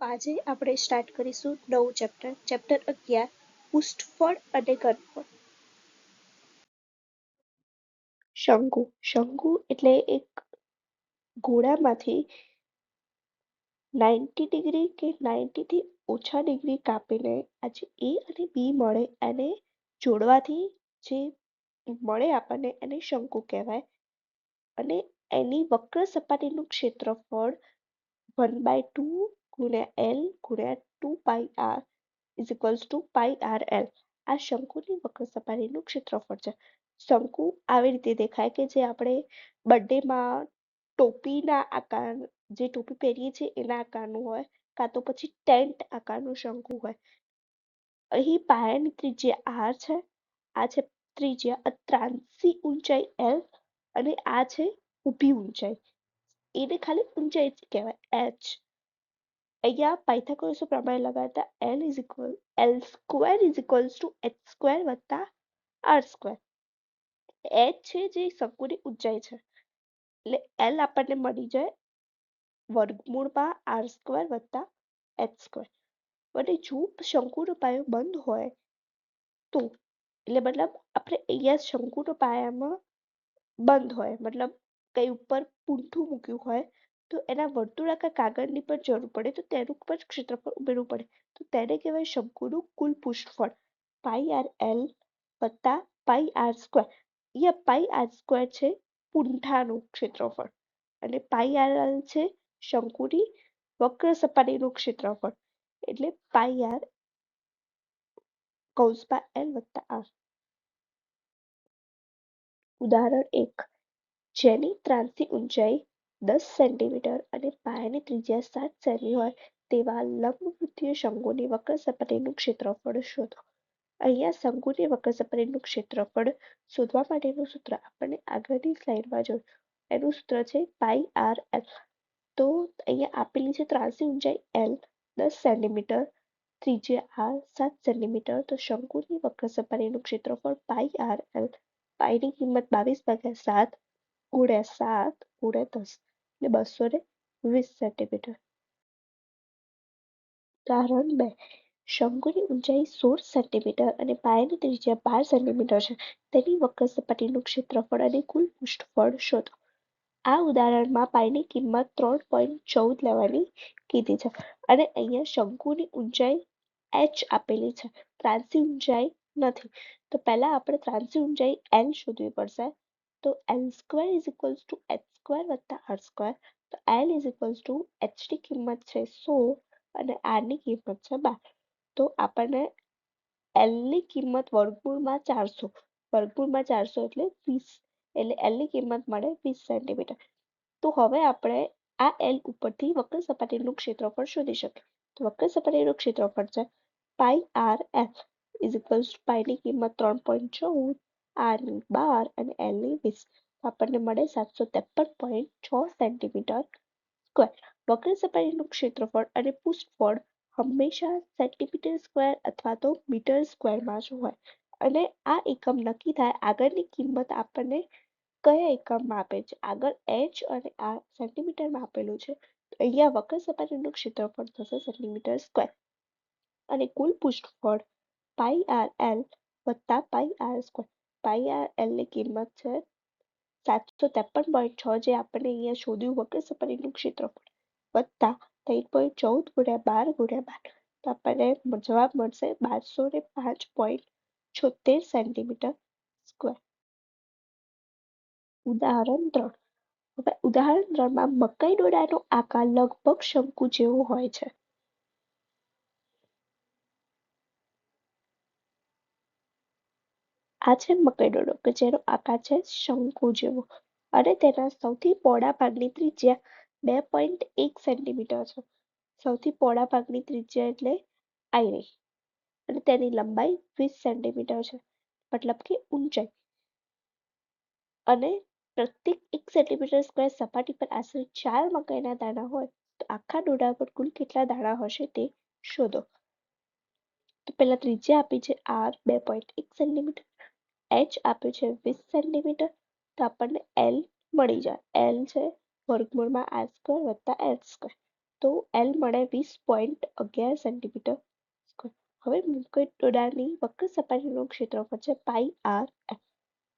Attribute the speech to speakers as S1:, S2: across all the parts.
S1: આજે આપણે સ્ટાર્ટ કરીશું નવું ચેપ્ટર ચેપ્ટર અગિયાર પુષ્ઠફળ અને ઘનફળ. શંકુ. શંકુ એટલે એક ગોળામાંથી નાઇન્ટી ડિગ્રી કે નાઇન્ટીથી ઓછા ડિગ્રી કાપીને આજે એ અને બી મળે એને જોડવાથી જે મળે આપણને એને શંકુ કહેવાય. અને એની વક્ર સપાટીનું ક્ષેત્રફળ વન બાય ટુ ગુણ્યા એલ ગુણ્યા two pi R is equals two pi R L આ શંકુની વક્ર સપાટીનું ક્ષેત્રફળ છે. શંકુ આવી રીતે દેખાય કે જે આપણે બર્થડેમાં ટોપીના આકાર, જે ટોપી પહેરીએ છીએ એના આકારનું હોય, કાં તો પછી ટેન્ટ આકારનું શંકુ હોય. અહીં પાયાની ત્રિજ્યા આર છે, આ છે ત્રિજ્યા ત્રાંસી ઊંચાઈ એલ અને આ છે ઊભી ઊંચાઈ. એને ખાલી ઊંચાઈ જ કહેવાય એચ અહીંયા પાયથાગોરસનો પ્રમેય લગાડતા L is equal L square is equals to H square વત્તા આર સ્ક્વેર એચ છે જે શંકુની ઊંચાઈ છે એટલે એલ આપણને મળી જાય વર્ગમૂળમાં આર સ્ક્વેર વત્તા એચ સ્ક્વેર અને જો શંકુનો પાયો બંધ હોય તો એટલે મતલબ આપણે અહીંયા શંકુનો પાયામાં બંધ હોય મતલબ કઈ ઉપર પૂંઠું મૂક્યું હોય તો એના વર્તુળાકાર કાગળની પણ જરૂર પડે, તો તેનું પણ ક્ષેત્રફળ ઉમેરવું પડે. તો તેને કહેવાય શંકુનું કુલ પૃષ્ઠફળ. પાઈ આર એલ વત્તા પાઈ આર સ્ક્વેર અહીંયા પાઈ આર સ્ક્વેર છે પૂંઠાનું ક્ષેત્રફળ અને પાઈ આર એલ છે શંકુની વક્ર સપાટીનું ક્ષેત્રફળ. એટલે પાઈ આર કૌંસમાં એલ વત્તા આર ઉદાહરણ એક. જેની ત્રાંસી ઊંચાઈ દસ સેન્ટીમીટર અને પાયાની ત્રિજ્યા સાત સેમી હોય તેવા લંબવૃત્તીય શંકુની વક્ર સપાટીનું ક્ષેત્રફળ શોધો. અહીંયા શંકુની વક્ર સપાટીનું ક્ષેત્રફળ શોધવા માટેનું સૂત્ર આપણને આગળની સ્લાઇડમાં જોયું. એનું સૂત્ર છે પાઈ આર એલ. તો અહીંયા આપેલી છે ત્રાંસી ઊંચાઈ એલ. દસ સેન્ટીમીટર, ત્રિજ્યા આર સાત સેન્ટીમીટર. તો શંકુની વક્ર સપાટીનું ક્ષેત્રફળ પાઈ આર એલ. પાઈની કિંમત બાવીસ ભાગ્યા સાત ગુણ્યા સાત ગુણ્યા દસ. એટલે બસો ને વીસ સેન્ટીમીટર. કારણ બે. શંકુની ઊંચાઈ સોળ સેન્ટીમીટર અને પાયાની ત્રિજ્યા બાર સેન્ટીમીટર છે. તેની વક્ર સપાટીનું ક્ષેત્રફળ અને કુલ પૃષ્ઠફળ શોધો. આ ઉદાહરણમાં પાયની કિંમત ત્રણ પોઈન્ટ ચૌદ લેવાની કીધી છે અને અહીંયા શંકુની ઊંચાઈ એચ આપેલી છે. ત્રાંસી ઊંચાઈ નથી. તો પહેલા આપણે ત્રાંસી ઊંચાઈ એલ શોધવી પડશે. તો L square is equals to H square વત્તા આર સ્ક્વેર તો એલ ઇઝ ઇક્વલ્સ ટુ એચની કિંમત છે સો અને આરની કિંમત છે બાર તો આપણને એલની કિંમત વર્ગમૂળમાં ચારસો વર્ગમૂળમાં ચારસો એટલે વીસ એટલે એલની કિંમત મળે વીસ સેન્ટીમીટર તો હવે આપણે આ એલ ઉપરથી વક્ર સપાટીનું ક્ષેત્રફળ શોધી શકીએ તો વક્ર સપાટીનું ક્ષેત્રફળ છે pi R L is equals પાઈની કિંમત ત્રણ પોઈન્ટ ચૌદ. આરની બાર અને એલની વીસ આપણને મળે સાતસો ત્રેપન પોઈન્ટ છ સેન્ટીમીટર સ્ક્વેર વક્ર સપાટીનું ક્ષેત્રફળ અને પૃષ્ઠફળ હંમેશા સેન્ટીમીટર સ્ક્વેર અથવા તો મીટર સ્ક્વેરમાં જ હોય. અને આ એકમ નક્કી થાય આગળની કિંમત આપણને કયા એકમમાં આપે છે? આગળ એચ અને આ સેન્ટીમીટરમાં આપેલું છે. તો અહીંયા વક્ર સપાટીનું ક્ષેત્રફળ થશે સેન્ટીમીટર સ્ક્વેર અને કુલ પૃષ્ઠફળ પાઈ આર એલ વત્તા પાઈ આર સ્ક્વેર પાઈ ની કિંમત છે. સાતસો ત્રેપન પોઈન્ટ છ જે આપણને અહીંયા શોધ્યું વક્ર સપાટીનું ક્ષેત્રફળ વત્તા ત્રણ પોઈન્ટ ચૌદ ગુણ્યા બાર ગુણ્યા બાર. તો આપણને જવાબ મળશે બારસો ને પાંચ પોઈન્ટ છોતેર સેન્ટીમીટર સ્ક્વેર ઉદાહરણ ત્રણ. હવે ઉદાહરણ ત્રણમાં મકાઈ ડોડાનો આકાર લગભગ શંકુ જેવો હોય છે. મકાઈ ડોડો કે જેનો આકાર છે શંકુ જેવો. અને તેના સૌથી પહોળા ભાગની ત્રિજ્યા બે પોઈન્ટ એક સેન્ટીમીટર છે. સૌથી પહોળા ભાગની ત્રિજ્યા એટલે આયરી. અને તેની લંબાઈ વીસ સેન્ટીમીટર છે. મતલબ કે ઊંચાઈ. અને પ્રત્યેક એક સેન્ટીમીટર સ્ક્વેર સપાટી પર આશરે ચાર મકાઈના દાણા હોય, તો આખા ડોડા પર કુલ કેટલા દાણા હશે તે શોધો. તો પહેલા ત્રિજ્યા આપી છે આર, બે પોઈન્ટ એક સેન્ટીમીટર એચ આપ્યું છે વીસ સેન્ટીમીટર, તો આપણને એલ મળી જાય. એલ છે વર્ગમૂળમાં આર સ્ક્વેર વત્તા એચ સ્ક્વેર તો એલ મળે વીસ પોઈન્ટ અગિયાર સેન્ટીમીટર સ્ક્વેર હવે મુકેટ દોડાની વક્ર સપાટીનું ક્ષેત્રફળ છે પાઈ આર એલ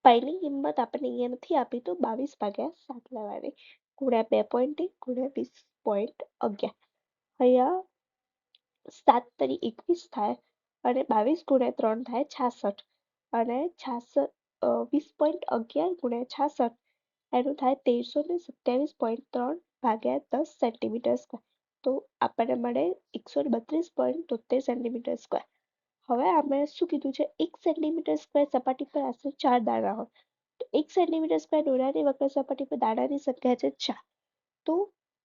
S1: પાઈની કિંમત આપણને અહીંયા નથી આપી, તો બાવીસ ભાગ્યા સાત લેવાની ગુણ્યા બે પોઈન્ટ એક, ગુણ્યા વીસ પોઈન્ટ અગિયાર. અહીંયા સાત તરી એકવીસ થાય અને બાવીસ ગુણ્યા ત્રણ થાય છાસઠ. અને છાસઠ વીસ પોઈન્ટ અગિયાર ગુણ્યા છાસઠ. એનું થાય તેરસો ને સત્યાવીસ પોઈન્ટ ત્રણ ભાગ્યા દસ સેન્ટીમીટર સ્ક્વેર તો આપણને મળે એકસો બત્રીસ પોઈન્ટ તોતેર સેન્ટીમીટર સ્ક્વેર હવે આપણે શું કીધું છે? એક સેન્ટીમીટર સ્ક્વેર સપાટી પર આશરે ચાર દાણા હોય. તો એક સેન્ટીમીટર સ્ક્વેર દોરાની વક્ર સપાટી પર દાણાની સંખ્યા છે ચાર. તો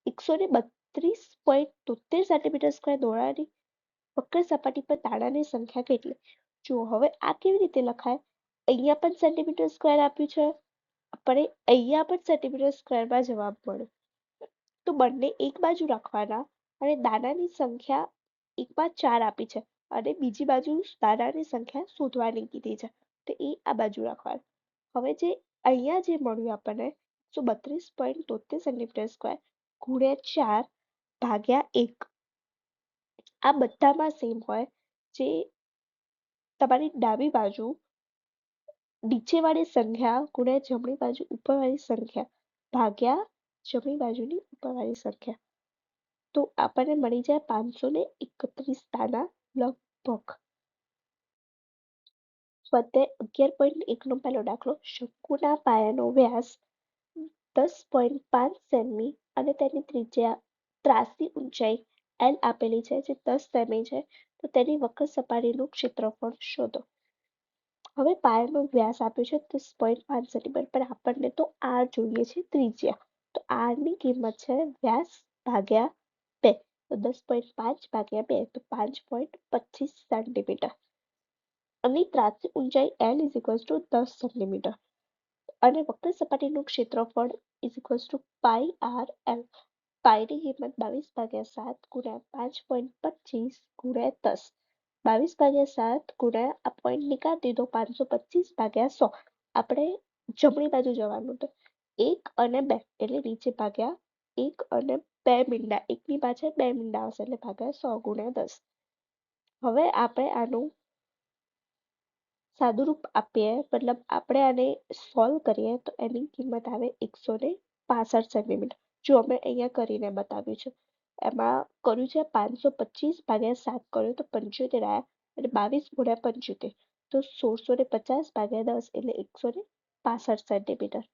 S1: એકસો ને બત્રીસ પોઈન્ટ તોતેર સેન્ટીમીટર સ્ક્વેર દોરાની વક્ર સપાટી પર દાણાની સંખ્યા કેટલી? જુઓ, હવે આ કેવી રીતે લખાય? અહીંયા પણ સેન્ટીમીટર સ્ક્વેર આપ્યું છે. આપણે અહીંયા પણ સેન્ટીમીટર સ્ક્વેરમાં જવાબ મળે તો બંને એક બાજુ રાખવાના અને દાનાની સંખ્યા એકમાં ચાર આપી છે અને બીજી બાજુ દાનાની સંખ્યા શોધવાની કીધી છે. તો એ આ બાજુ રાખવાનું. હવે જે અહીંયા જે મળ્યું આપણને એકસો બત્રીસ પોઈન્ટ તોતેર સેન્ટીમીટર સ્ક્વેર ગુણ્યા ચાર ભાગ્યા એક. આ બધામાં સેમ હોય. જે તમારી ડાબી બાજુ નીચેવાળી સંખ્યા ગુણ્યા જમણી બાજુ ઉપરવાળી સંખ્યા ભાગ્યા જમણી બાજુની ઉપરવાળી સંખ્યા. તો આપણને મળી જાય પાંચસો ને એકત્રીસ દાના લગભગ. સ્વાધ્યાય અગિયાર પોઈન્ટ એકનો પહેલો દાખલો શંકુના પાયાનો વ્યાસ દસ પોઈન્ટ પાંચ સેમી અને તેની ત્રિજ્યા ત્રાસી ઊંચાઈ એલ આપેલી છે જે દસ સેમી છે. તો તેની વક્ર સપાટીનું ક્ષેત્રફળ શોધો. હવે પાયાનો વ્યાસ આપ્યો છે ત્રીસ પોઈન્ટ પાંચ સેન્ટીમીટર પણ આપણને તો આર જોઈએ છે ત્રિજ્યા. તો આરની કિંમત છે વ્યાસ ભાગ્યા બે. તો દસ પોઈન્ટ પાંચ ભાગ્યા બે તો પાંચ પોઈન્ટ પચીસ સેન્ટીમીટર અને ત્રાસી ઊંચાઈ એલ ઇઝ ઇક્વલ્સ ટુ દસ સેન્ટીમીટર અને વક્ર સપાટીનું ક્ષેત્રફળ is equals to pi R L પાઈની કિંમત બાવીસ ભાગ્યા સાત ગુણ્યા પાંચ પોઈન્ટ પચીસ ગુણ્યા દસ. બાવીસ ભાગ્યા સાત ગુણ્યા આ પોઈન્ટ નીકાળી દીધો પાંચસો પચીસ ભાગ્યા સો. આપણે જમણી બાજુ જવાનું તો એક અને બે એટલે નીચે ભાગ્યા એક અને બે મીંડા. એકની પાછળ બે મીંડા આવશે એટલે ભાગ્યા સો ગુણ્યા દસ. હવે આપણે આનું સાદુરૂપ આપીએ. મતલબ આપણે આને સોલ્વ કરીએ તો એની કિંમત આવે એકસો ને પાસઠ સેન્ટીમીટર જો અમે અહીંયા કરીને બતાવ્યું છે. એમાં કર્યું છે પાંચસો પચીસ ભાગ્યા સાત કર્યું તો પંચોતેર આવ્યા અને બાવીસ ગુણ્યા પંચોતેર. તો સોળસો ને પચાસ ભાગ્યા દસ એટલે એકસો ને પાસઠ સેન્ટીમીટર.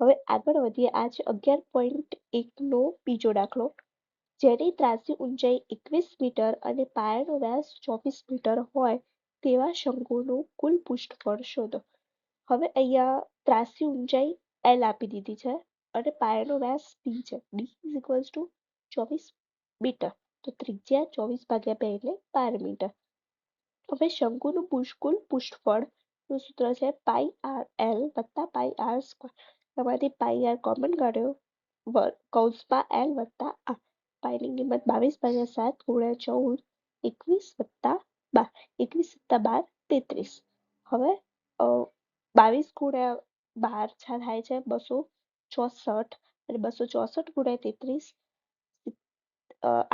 S1: હવે આગળ વધીએ. આ છે અગિયાર પોઈન્ટ એકનો બીજો દાખલો. જેની ત્રાસી ઊંચાઈ એકવીસ મીટર અને પાયાનો વ્યાસ ચોવીસ મીટર હોય તેવા શંકુનું કુલ પૃષ્ઠફળ શોધો. હવે અહીંયા ત્રાસી ઊંચાઈ એલ આપી દીધી છે. અને પાયાનો વ્યાસ ડી છે. ડી ઇઝ ઇક્વલ્સ ટુ ચોવીસ મીટર તો ત્રિજ્યા ચોવીસ ભાગ્યા બે એટલે બાર મીટર હવે શંકુનું પુષ્કુલ પુષ્ઠફળનું સૂત્ર છે પાઈ આર એલ વત્તા પાઈ આર સ્ક્વેર તમારી પાઈ આર કોમન કાઢ્યો કૌંસમાં એલ વત્તા આર પાઈની કિંમત બાવીસ ભાગ્યા સાત ગુણ્યા ચૌદ એકવીસ વત્તા બાર. એકવીસ સત્તા બાર તેત્રીસ. હવે બાવીસ ગુણ્યા બાર છા થાય છે બસો ચોસઠ અને બસો ચોસઠ ગુણ્યા તેત્રીસ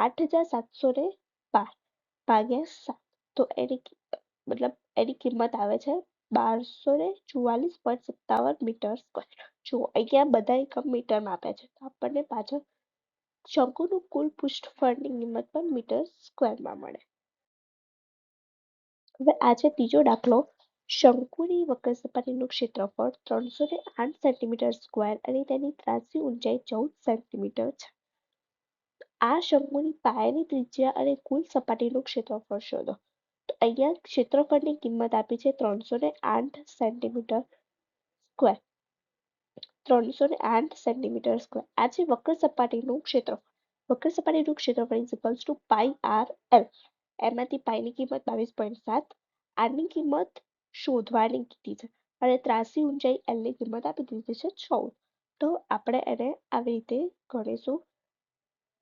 S1: આઠ હજાર સાતસો ને બાર, ભાગ્યા સાત. તો એની મતલબ એની કિંમત આવે છે બારસો ને ચુવાલીસ પોઈન્ટ સત્તાવન મીટર સ્ક્વેર જુઓ અહીંયા બધા એકમ મીટરમાં આપ્યા છે આપણને પાછળ શંકુનું કુલ પૃષ્ઠફળની કિંમત પણ મીટર સ્ક્વેરમાં મળે. હવે આજે ત્રીજો દાખલો. શંકુની વક્ર સપાટીનું ક્ષેત્રફળ ત્રણસો ને આઠ સેન્ટીમીટર સ્ક્વેર અને તેની ત્રાસી ઊંચાઈ ચૌદ સેન્ટીમીટર છે આ શંકુની પાયાની ત્રિજ્યા અને કુલ સપાટીનું ક્ષેત્રફળ શોધો તો અહીંયા ક્ષેત્રફળની કિંમત આપી છે ત્રણસો ને આઠ સેન્ટીમીટર સ્ક્વેર ત્રણસો ને આઠ સેન્ટીમીટર સ્ક્વેર આ છે વક્ર સપાટીનું ક્ષેત્રફળ વક્ર સપાટીનું ક્ષેત્રફળ is two pi R L એમાંથી પાઈની કિંમત બાવીસ પોઈન્ટ સાત આરની કિંમત શોધવાની કીધી છે અને ત્રાસી ઊંચાઈ એલની કિંમત આપી દીધી છે ચૌદ. તો આપણે એને આવી રીતે ગણીશું.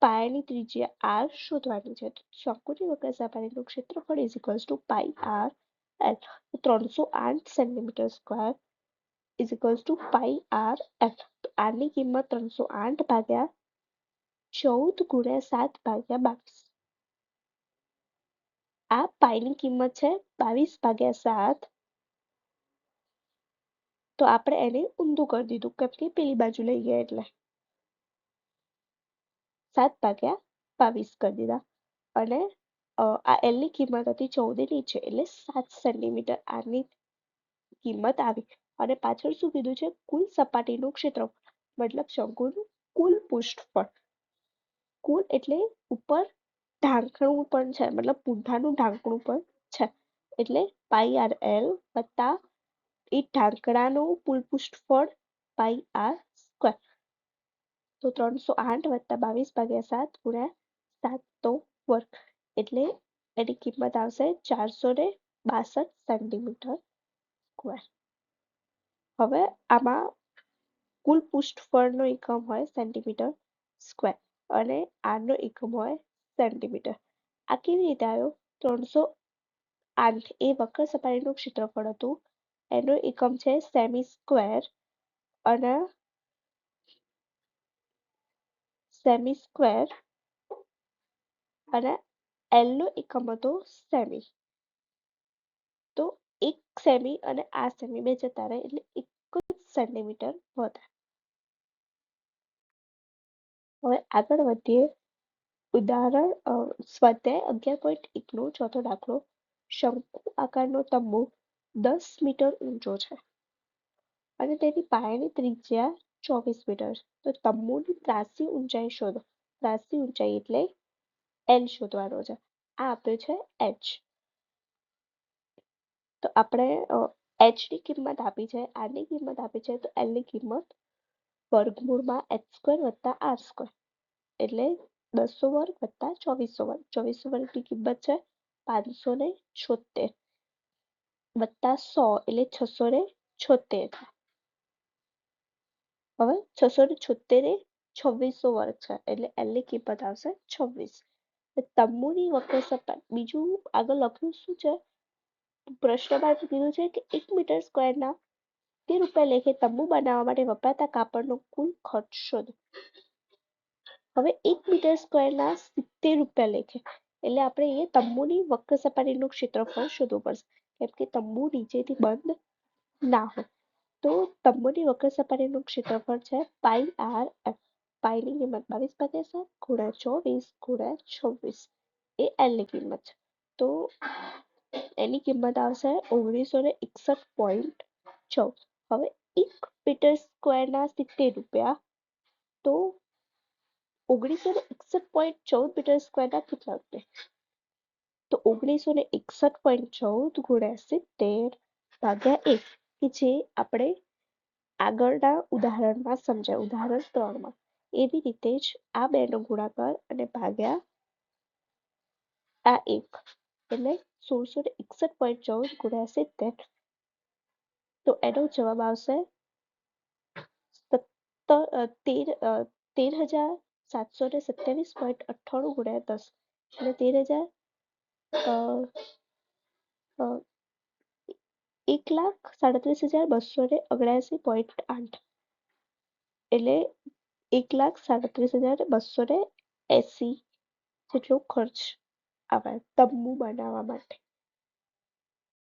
S1: પાયાની ત્રિજ્યા આર શોધવાની છે. શંકુની વક્ર સપાટીનું ક્ષેત્રફળ is equals to pi R L ત્રણસો આઠ centimetre square is equals to pi R L આરની કિંમત ત્રણસો આઠ ભાગ્યા ચૌદ ગુણ્યા સાત ભાગ્યા બાવીસ. આ પાઈની કિંમત છે બાવીસ ભાગ્યા સાત તો આપણે એને ઊંધું કરી દીધું કેમ કે પેલી બાજુ લઈ ગયા એટલે. સાત ભાગ્યા બાવીસ કરી દીધા. અને આ એલની કિંમત હતી ચૌદ નીચે એટલે સાત સેન્ટીમીટર આની કિંમત આવી. અને પાછળ શું કીધું છે? કુલ સપાટીનું ક્ષેત્રફળ. મતલબ શંકુનું કુલ પૃષ્ઠફળ. કુલ એટલે ઉપર ઢાંકણું પણ છે. મતલબ પૂંઠાનું ઢાંકણું પણ છે. એટલે પાઈ આર એલ વત્તા એ ઢાંકણાનું કુલ પૃષ્ઠફળ પાઈ આર સ્ક્વેર તો ત્રણસો આઠ વત્તા બાવીસ ભાગ્યા સાત ગુણ્યા સાત વર્ગ. એટલે એની કિંમત આવશે ચારસો ને બાસઠ સેન્ટીમીટર સ્ક્વેર હવે આમાં કુલ પૃષ્ઠફળનો એકમ હોય સેન્ટીમીટર સ્ક્વેર અને આરનો એકમ હોય સેન્ટીમીટર. આ કેવી રીતે આવ્યો? ત્રણસો આઠ એ વક્ર સપાટીનું ક્ષેત્રફળ હતું. એનો એકમ છે સેમી સ્ક્વેર અને સેમી સ્ક્વેર અને એલ નો એકમ હતો સેમી તો એક સેમી અને આ સેમી બે જતા રહે એટલે એક જ સેન્ટીમીટર વધે. હવે આગળ વધીએ. ઉદાહરણ સ્વાધ્યાય અગિયાર પોઈન્ટ એકનો ચોથો દાખલો, શંકુ આકારનો તંબુ દસ મીટર ઊંચો છે. અને તેની પાયાની ત્રિજ્યા ચોવીસ મીટર. તો તંબુની ત્રાસી ઊંચાઈ શોધો. ત્રાસી ઊંચાઈ એટલે એલ શોધવાનો છે. આ આપ્યો છે એચ તો આપણે એચની કિંમત આપી છે. આરની કિંમત આપી છે. તો એલની કિંમત વર્ગમૂળમાં એચ સ્ક્વેર વત્તા આર સ્ક્વેર એટલે બસો વર્ગ વત્તા ચોવીસો વર્ગ. ચોવીસો વર્ગની કિંમત છે પાંચસો ને છોતેર વત્તા સો એટલે છસો ને છોતેર. હવે છસો ને છોતેર એ છવ્વીસો વર્ગ છે, એટલે એલ કિંમત આવશે છવ્વીસ. તંબુની વક્ર સપાટ બીજું આગળ લખ્યું શું છે? પ્રશ્નમાં કીધું છે કે એક મીટર સ્ક્વેરના તેર રૂપિયા લેખે તંબુ બનાવવા માટે વપરાતા કાપડનો કુલ ખર્ચ શોધો. હવે એક મીટર સ્ક્વેરના સિત્તેર રૂપિયા લેખે, એટલે આપણે એ તંબુની વક્ર સપાટીનું ક્ષેત્રફળ શોધવું પડશે. કેમ કે તંબુ નીચેથી બંધ ના હોય. તો તંબુની વક્ર સપાટીનું ક્ષેત્રફળ છે પાઈ આર એફ પાઈની કિંમત બાવીસ સાત ગુણ્યા ચોવીસ ગુણ્યા છવ્વીસ. એ એલની કિંમત છે. તો એની કિંમત આવશે ઓગણીસો ને એકસઠ પોઈન્ટ ચૌદ. હવે એક મીટર સ્ક્વેરના સિત્તેર રૂપિયા. તો ઓગણીસો ને એકસઠ પોઈન્ટ ચૌદ મીટર સ્ક્વેરના કેટલા રૂપિયા? તો ઓગણીસો ને એકસઠ પોઈન્ટ ચૌદ ગુણ્યા સિત્તેર ભાગ્યા એક, કે જે આપણે આગળના ઉદાહરણમાં સમજાય. ઉદાહરણ ત્રણમાં. એવી રીતે જ આ બેનો ગુણાકાર અને ભાગ્યા આ એક. એટલે સોળસો ને એકસઠ પોઈન્ટ ચૌદ ગુણ્યા સિત્તેર. તો એનો જવાબ આવશે તેર તેર હજાર સાતસો ને સત્યાવીસ પોઈન્ટ અઠ્ઠાણું ગુણ્યા દસ. એટલે તેર હજાર એક લાખ સાડત્રીસ હજાર બસો ને ઓગણ્યાસી પોઈન્ટ આઠ. એટલે એક લાખ સાડત્રીસ હજાર બસો ને એસી જેટલો ખર્ચ આવે તંબુ બનાવવા માટે.